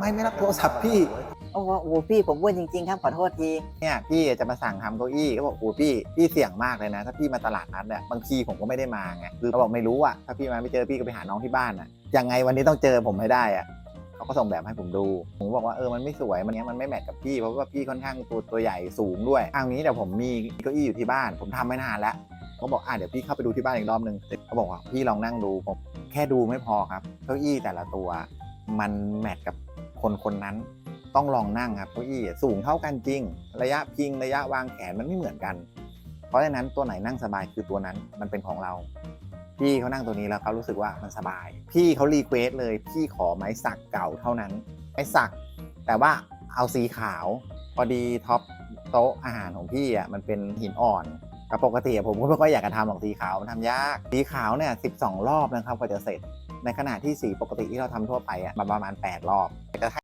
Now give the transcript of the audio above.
ไม่ไม่รับโทรศัพท์พี่โอ้โหโอ้โหพี่ผมอ้วนจริง ๆ ครับขอโทษที เนี่ยพี่จะมาสั่งทำเก้าอี้ก็บอกโอ้พี่พี่เสี่ยงมากเลยนะ ถ้าพี่มาตลาดนัดเนี่ยบางทีผมก็ไม่ได้มาไงคือเขาบอกไม่รู้อะถ้าพี่มาไม่เจอพี่ก็ไปหาน้องที่บ้านอะยังไงวันนี้ต้องเจอผมให้ได้อะเขาก็ส่งแบบให้ผมดู ผมบอกว่าเออมันไม่สวยมันเนี้ยมันไม่แมทกับพี่เพราะว่าพี่ค่อนข้างตัวตัวใหญ่สูงด้วยเอางี้เดี๋ยวผมมีเก้าอี้อยู่ที่บ้าน ผมทำไม่นานแล้วเขาบอกอะเดี๋ยวพี่เข้าไปดูที่บ้านอีกรอบนึงเขาบอกว่าพี่ลองนั่งดูผมแค่ดูไม่พอครับเก้าอี้แต่ละตัว มันแมทกับ คนคนนั้นต้องลองนั่งครับเก้าอี้สูงเท่ากันจริง ระยะพิงระยะวางแขนมันไม่เหมือนกัน เพราะฉะนั้นตัวไหนนั่งสบายคือตัวนั้นมันเป็นของเรา พี่เขานั่งตัวนี้แล้วเขารู้สึกว่ามันสบาย พี่เขารีเควสเลยพี่ขอไม้สักเก่าเท่านั้นไม้สัก แต่ว่าเอาสีขาว พอดีท็อปโต๊ะอาหารของพี่อะมันเป็นหินอ่อนแต่ปกติผมก็ไม่ค่อยอยากจะทำหรอกสีขาวมันทำยากสีขาวเนี่ย12รอบนะครับกว่าจะเสร็จ ในขณะที่สีปกติที่เราทำทั่วไปอะมันประมาณ 8 รอบแต่ก็